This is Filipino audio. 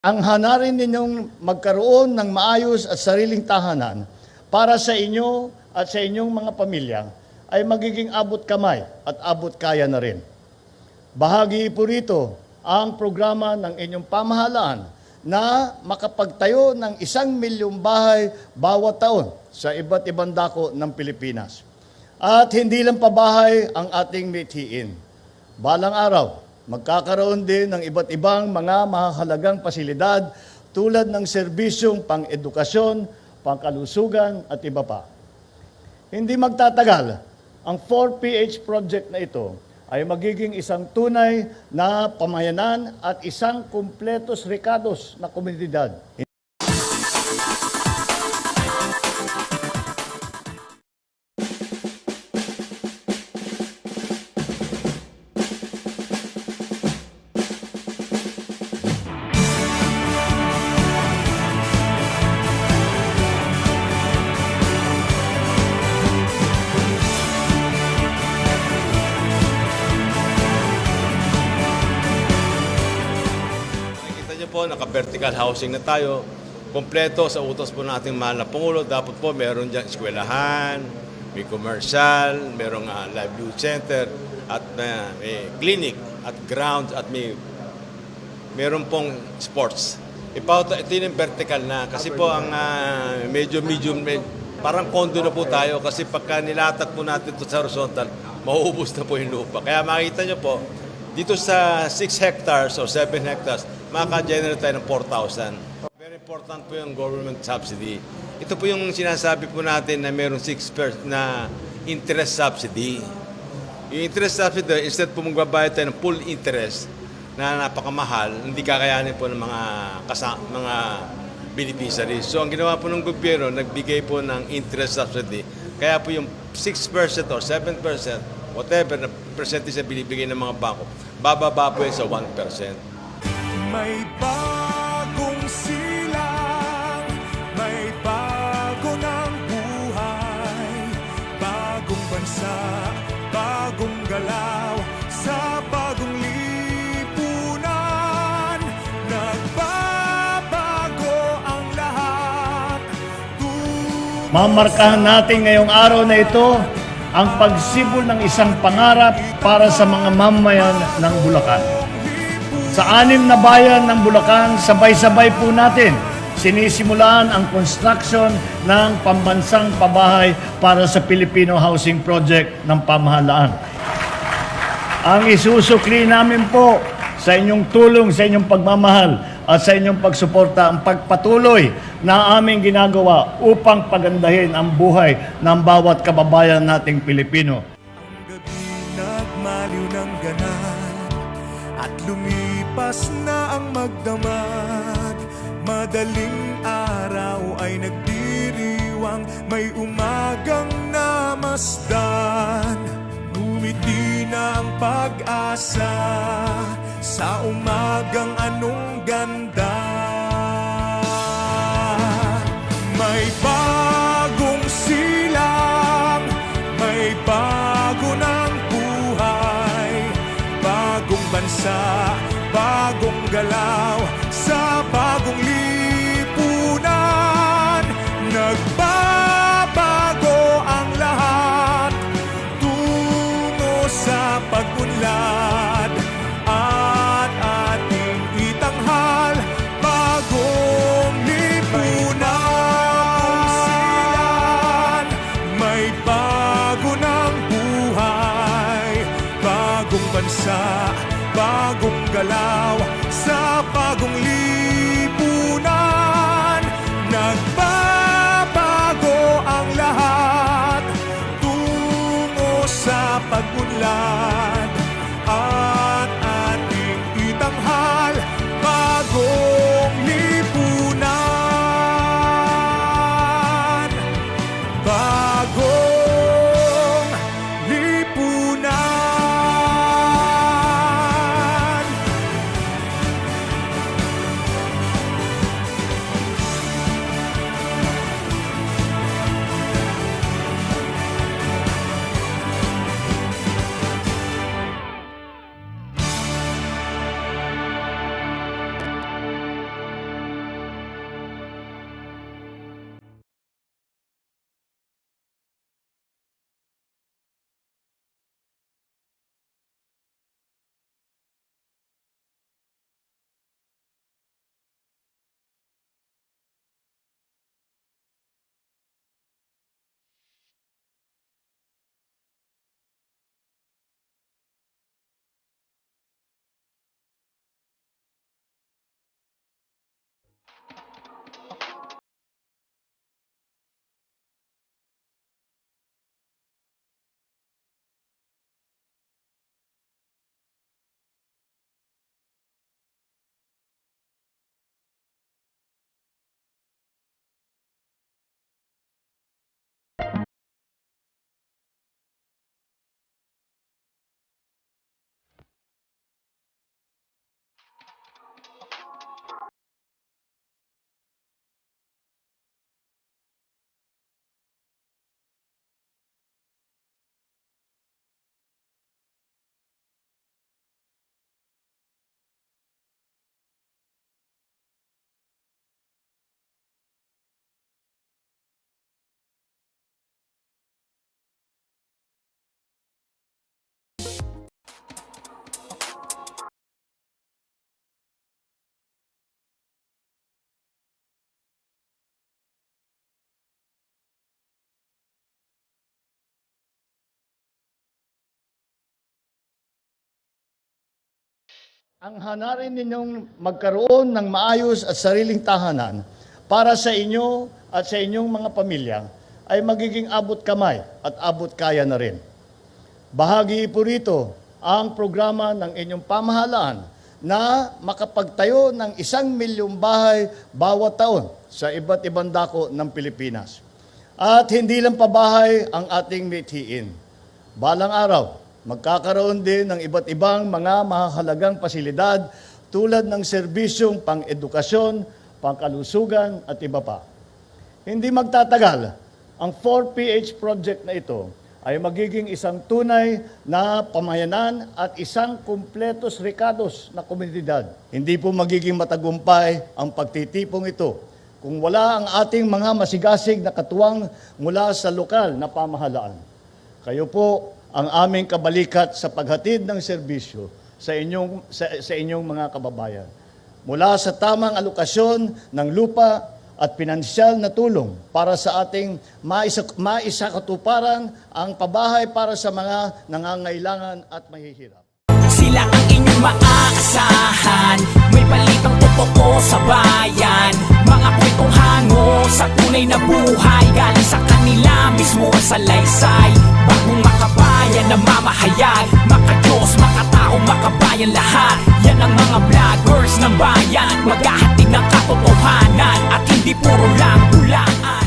ang hanarin ninyong magkaroon ng maayos at sariling tahanan para sa inyo at sa inyong mga pamilya ay magiging abot kamay at abot kaya na rin. Bahagi po rito ang programa ng inyong pamahalaan na makapagtayo ng isang milyong bahay bawat taon sa iba't ibang dako ng Pilipinas. At hindi lang pabahay ang ating mithiin. Balang araw, magkakaroon din ng iba't ibang mga mahalagang pasilidad tulad ng serbisyong pang-edukasyon, pangkalusugan at iba pa. Hindi magtatagal, ang 4PH project na ito ay magiging isang tunay na pamayanan at isang kumpletos rekados na komunidad. Naka-vertical housing na tayo. Kompleto sa utos po ng ating mahal na Pangulo. Dapat po meron dyan eskwelahan, may commercial, merong uh, livelihood center, at uh, may clinic, at grounds, at may meron pong sports. Ipauto, ito yung vertical na kasi po ang ah, medyo medium, med- parang condo na po tayo kasi pagka nilatak po natin ito sa horizontal, mauubos na po yung lupa. Kaya makita nyo po, dito sa 6 hectares or 7 hectares, makaka-generate tayo ng 4,000. Very important po yung government subsidy. Ito po yung sinasabi po natin na mayroong 6% na interest subsidy. Yung interest subsidy, instead po magbabayad tayo ng full interest na napakamahal, hindi kakayanin po ng mga kasa, mga beneficiaries. So ang ginawa po ng gobyerno, nagbigay po ng interest subsidy. Kaya po yung 6% or 7%, whatever na percentage na binibigay ng mga bangko, bababa po yun sa 1%. May bagong silang, may bago ng buhay, bagong bansa, bagong galaw, sa bagong lipunan, nagbabago ang lahat. Mamarkahan natin ngayong araw na ito ang pagsibol ng isang pangarap para sa mga mamayan ng Bulacan. Sa anim na bayan ng Bulacan, sabay-sabay po natin sinisimulan ang construction ng pambansang pabahay para sa Filipino Housing Project ng pamahalaan. Ang isusukli namin po sa inyong tulong, sa inyong pagmamahal at sa inyong pagsuporta ang pagpatuloy na aming ginagawa upang pagandahin ang buhay ng bawat kababayan nating Pilipino. Ang gabi nagmaliw ng ganap At lumipas na ang magdamag. Madaling araw ay nagdiriwang May umagang namasdan. Ngumiti na ang pag-asa Sa umagang anong ganda. May bagong silang May bago ng buhay. Bagong bansa bagong galaw sa bagong lipunan. Nagbabago ang lahat tungo sa pagunlad at ating itanghal bagong lipunan. May bago ng buhay, bagong bansa bagong galaw sa bagong liw. Ang hanarin ninyong magkaroon ng maayos at sariling tahanan para sa inyo at sa inyong mga pamilya ay magiging abot kamay at abot kaya na rin. Bahagi po rito ang programa ng inyong pamahalaan na makapagtayo ng isang milyong bahay bawat taon sa iba't ibang dako ng Pilipinas. At hindi lang pabahay ang ating mithiin. Balang araw, magkakaroon din ng iba't ibang mga mahalagang pasilidad tulad ng serbisyong pang-edukasyon, pangkalusugan at iba pa. Hindi magtatagal, ang 4PH project na ito ay magiging isang tunay na pamayanan at isang kumpletos rekados na komunidad. Hindi po magiging matagumpay ang pagtitipong ito kung wala ang ating mga masigasig na katuwang mula sa lokal na pamahalaan. Kayo po ang aming kabalikat sa paghatid ng serbisyo sa inyong, sa, sa inyong mga kababayan. Mula sa tamang alokasyon ng lupa at pinansyal na tulong para sa ating maisa, maisakatuparan ang pabahay para sa mga nangangailangan at mahihirap. Sila ang inyong maaasahan. May balitang totoo sa bayan. Mga kwentong hango sa tunay na buhay. Galing sa kanila mismo ang salaysay. Bagong makabayan na mamahayag Makadiyos, makatao, makabayan lahat. Yan ang mga vloggers ng bayan. Maghahatid ng katotohanan At hindi puro lang ulaan